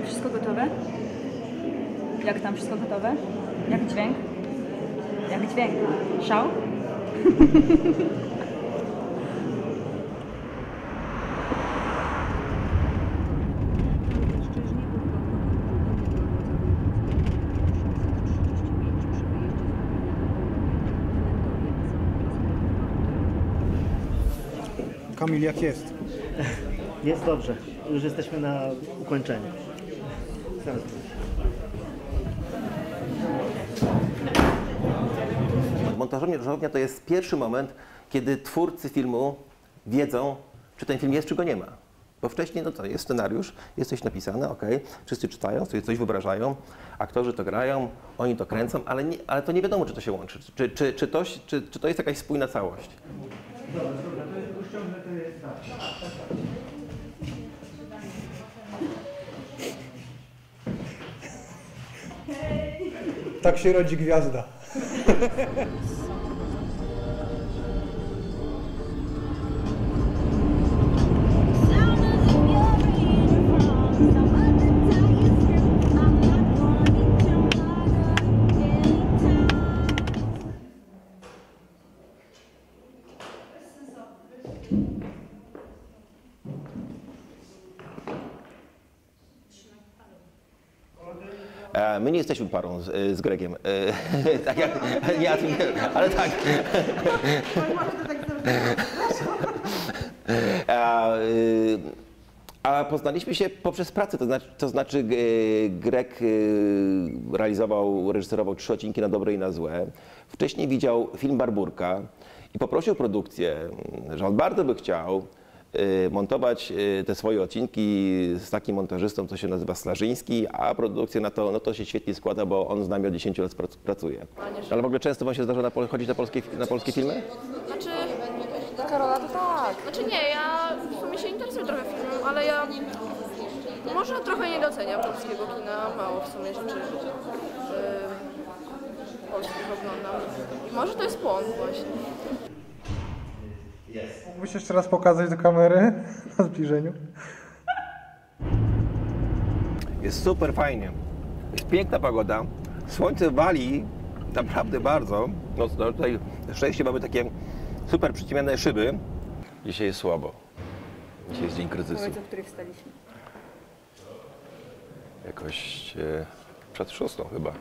Jak wszystko gotowe? Jak tam wszystko gotowe? Jak dźwięk? Jak dźwięk? Szał? Kamil, jak jest? Jest dobrze. Już jesteśmy na ukończeniu. Montażownia montażownia to jest pierwszy moment, kiedy twórcy filmu wiedzą, czy ten film jest, czy go nie ma. Bo wcześniej, no to jest scenariusz, jest coś napisane, ok, wszyscy czytają, sobie coś wyobrażają, aktorzy to grają, oni to kręcą, ale, nie, ale to nie wiadomo, czy to się łączy, czy, czy, czy, to, czy, czy to jest jakaś spójna całość. Tak się rodzi gwiazda. My nie jesteśmy parą z, z Gregiem. E, tak jak, nie, ale tak. A, a poznaliśmy się poprzez pracę, to znaczy, to znaczy Greg y, realizował, reżyserował trzy odcinki na dobre i na złe. Wcześniej widział film Barburka i poprosił produkcję, że on bardzo by chciał montować y, te swoje odcinki z takim montażystą, co się nazywa Slarzyński, a produkcja na to, no to się świetnie składa, bo on z nami od 10 lat prac- pracuje. Ale w ogóle często wam się zdarza na, chodzić na polskie, na polskie filmy? Znaczy, Karola to tak. Znaczy nie, ja w sumie się interesuję trochę filmem, ale ja może trochę nie doceniam polskiego kina, mało w sumie rzeczy yy, polskich oglądam. Może to jest błąd właśnie. Mógłbyś jeszcze raz pokazać do kamery na zbliżeniu? Jest super fajnie. Jest piękna pogoda. Słońce wali naprawdę bardzo. No, no tutaj szczęście mamy takie super przyciemnione szyby. Dzisiaj jest słabo. Dzisiaj jest dzień kryzysu. Powiedz, o których wstaliśmy. Jakoś e, przed szóstą chyba.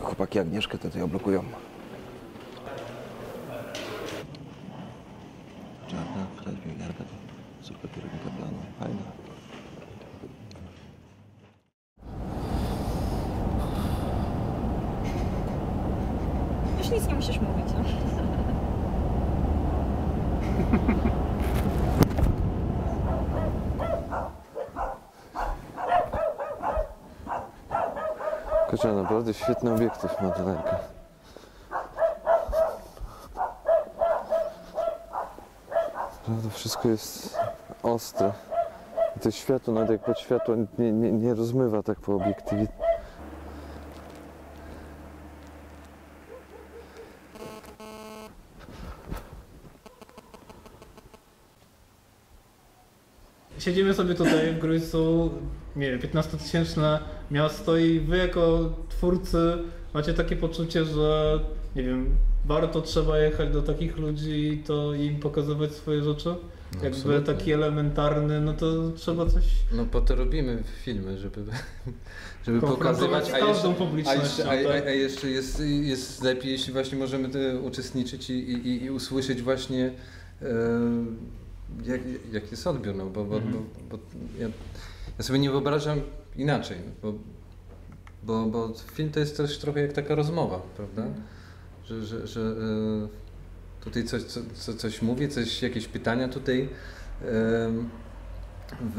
Chłopaki Agnieszkę tutaj oblokują. Kierownika planu. Fajna. Już nic nie musisz mówić. No. Kasia, naprawdę świetny obiektyw ma ta. Naprawdę wszystko jest ostre. I to światło, nawet jak pod światło, nie, nie, nie rozmywa tak po obiektywie. Siedzimy sobie tutaj w Grójcu, nie wiem, 15-tysięczne miasto i wy jako twórcy macie takie poczucie, że nie wiem, warto trzeba jechać do takich ludzi i to im pokazywać swoje rzeczy? Jakby absolutnie. taki elementarny, no to trzeba coś No po to robimy filmy, żeby, żeby pokazywać, a jeszcze, a jeszcze, a, tak? a, a jeszcze jest, jest lepiej, jeśli właśnie możemy uczestniczyć i, i, i usłyszeć właśnie e, jak, jaki jest odbiór, no, bo, bo, Mhm. bo, bo ja, ja sobie nie wyobrażam inaczej, bo, bo, bo film to jest też trochę jak taka rozmowa, prawda? Że, że, że e, tutaj coś, co, co, coś mówię, coś, jakieś pytania tutaj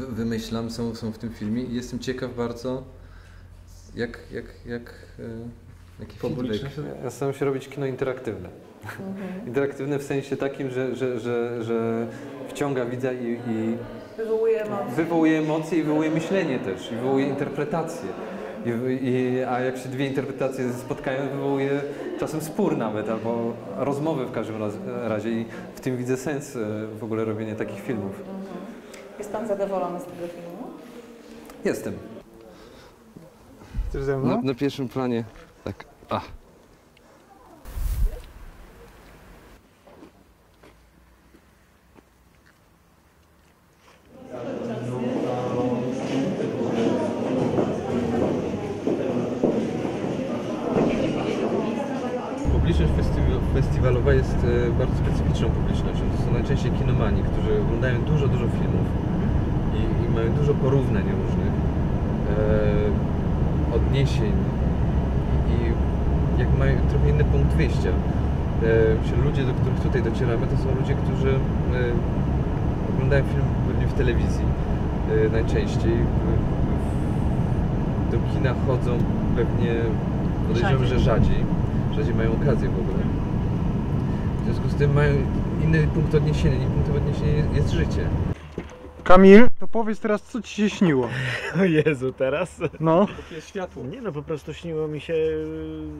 wymyślam, są, są w tym filmie i jestem ciekaw bardzo, jak, jak, jak, e, jaki feedback. Ja staram się robić kino interaktywne. Interaktywne w sensie takim, że, że, że, że wciąga widza i, i Wywołuje emocje. wywołuje emocje i wywołuje myślenie też, i wywołuje interpretację. I, i, a jak się dwie interpretacje spotkają, wywołuje czasem spór nawet, albo rozmowę w każdym raz, razie. I w tym widzę sens e, w ogóle robienia takich filmów. Jest Jest pan zadowolony z tego filmu? Jestem. Ze Na, mną? na pierwszym planie tak. A. festiwalowa jest e, bardzo specyficzną publicznością. To są najczęściej kinomani, którzy oglądają dużo, dużo filmów i, i mają dużo porównań różnych, e, odniesień i jak mają trochę inny punkt wyjścia. E, ludzie, do których tutaj docieramy, to są ludzie, którzy e, oglądają film pewnie w telewizji e, najczęściej. Do kina chodzą pewnie, podejrzewam, że rzadziej. Rzadziej mają okazję w ogóle. W związku z tym mają inny punkt odniesienia. I punktem odniesienia jest- jest życie. Kamil, to powiedz teraz, co ci się śniło. O Jezu, teraz? No. Nie no, po prostu śniło mi się,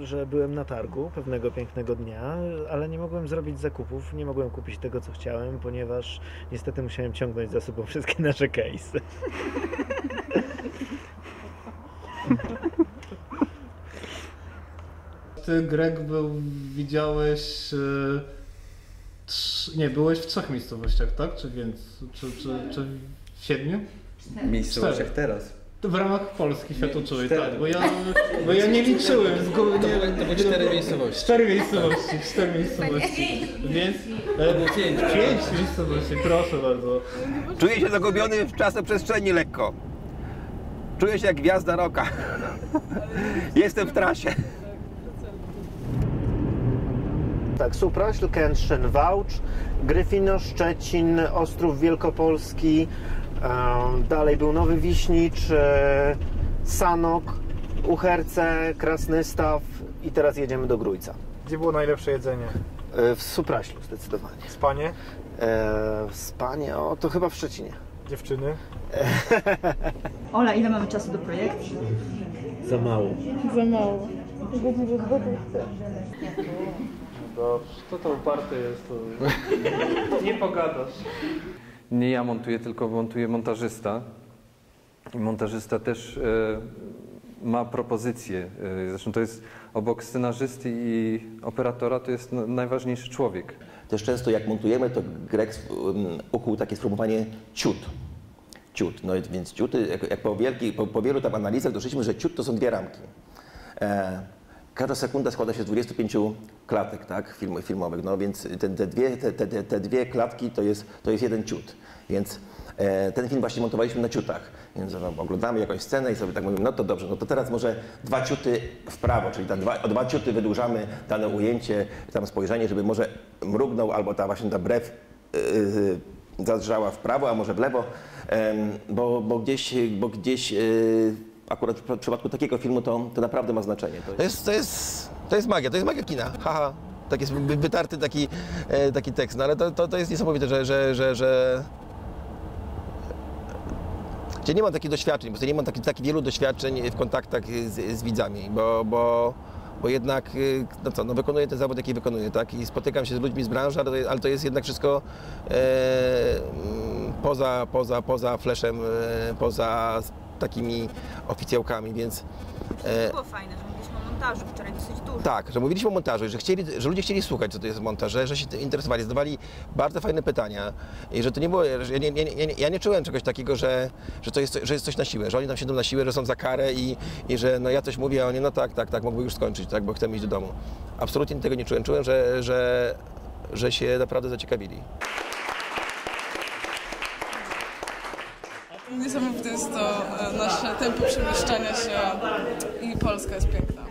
że byłem na targu pewnego pięknego dnia, ale nie mogłem zrobić zakupów, nie mogłem kupić tego, co chciałem, ponieważ niestety musiałem ciągnąć za sobą wszystkie nasze case. Ty, Greg, był, widziałeś... e, trz, nie, byłeś w trzech miejscowościach, tak? Czy więc? Czy, czy, czy w siedmiu? Miejscowościach Cztery. teraz. To w ramach Polski światoczułej, cztery. tak, bo ja, bo ja nie liczyłem. Z góry, To nie, były, to były cztery miejscowości. Cztery miejscowości, cztery miejscowości. Więc... E, pięć. Pięć miejscowości, proszę bardzo. Czuję się zagubiony w czasoprzestrzeni lekko. Czuję się jak gwiazda roka. Jestem w trasie. Tak, Supraśl, Kętrzyn, Wałcz, Gryfino, Szczecin, Ostrów Wielkopolski, dalej był Nowy Wiśnicz, e, Sanok, Uherce, Krasnystaw i teraz jedziemy do Grójca. Gdzie było najlepsze jedzenie? E, W Supraślu zdecydowanie. Spanie? E, Spanie, o to chyba w Szczecinie. Dziewczyny? Ola, ile mamy czasu do projektu? Za mało. Za mało. Dobrze, to to uparte jest, to nie pogadasz. Nie ja montuję, tylko montuje montażysta. I montażysta też e, ma propozycje. E, zresztą to jest obok scenarzysty i operatora to jest najważniejszy człowiek. Też często jak montujemy, to Greg um, ukuł takie sformułowanie ciut. Ciut. No więc ciuty, jak, jak po, wielki, po, po wielu tam analizach doszliśmy, że ciut to są dwie ramki. E, każda sekunda składa się z 25 klatek tak, film, filmowych, no więc te, te, dwie, te, te, te- dwie klatki to jest, to jest jeden ciut. Więc e, ten film właśnie montowaliśmy na ciutach. Więc no, oglądamy jakąś scenę i sobie tak mówimy, no to dobrze, no to teraz może dwa ciuty w prawo, czyli ta dwa, o dwa ciuty wydłużamy dane ujęcie, tam spojrzenie, żeby może mrugnął albo ta właśnie ta brew yy, zadrżała w prawo, a może w lewo, em, bo, bo gdzieś, bo gdzieś yy, akurat w przypadku takiego filmu to, to naprawdę ma znaczenie. To jest, to, jest, to jest magia, to jest magia kina, haha. Tak jest wy- wytarty taki, e, taki tekst, no ale to, to, to jest niesamowite, że, że, że, że gdzie nie mam takich doświadczeń, bo nie mam takich, takich wielu doświadczeń w kontaktach z, z widzami, bo, bo, bo jednak, y, no co, no wykonuję ten zawód, jaki wykonuję, tak? I spotykam się z ludźmi z branży, ale to, jest- ale to jest jednak wszystko e, poza, poza, poza fleszem, e, poza takimi oficjałkami, więc e, było fajne, że mówiliśmy o montażu wczoraj dosyć dużo. tak, że mówiliśmy o montażu, i że, chcieli, że ludzie chcieli słuchać, co to jest montaż, że, że się interesowali, zadawali bardzo fajne pytania i że to nie było, że ja nie, nie, nie, ja nie czułem czegoś takiego, że, że, to jest, że jest coś na siłę, że oni tam siedzą na siłę, że są za karę i, i że no ja coś mówię, a oni no tak, tak, tak, mógłby już skończyć, tak, bo chcę iść do domu. Absolutnie tego nie czułem, czułem, że, że, że się naprawdę zaciekawili. Niesamowite jest to e, nasze tempo przemieszczania się i Polska jest piękna.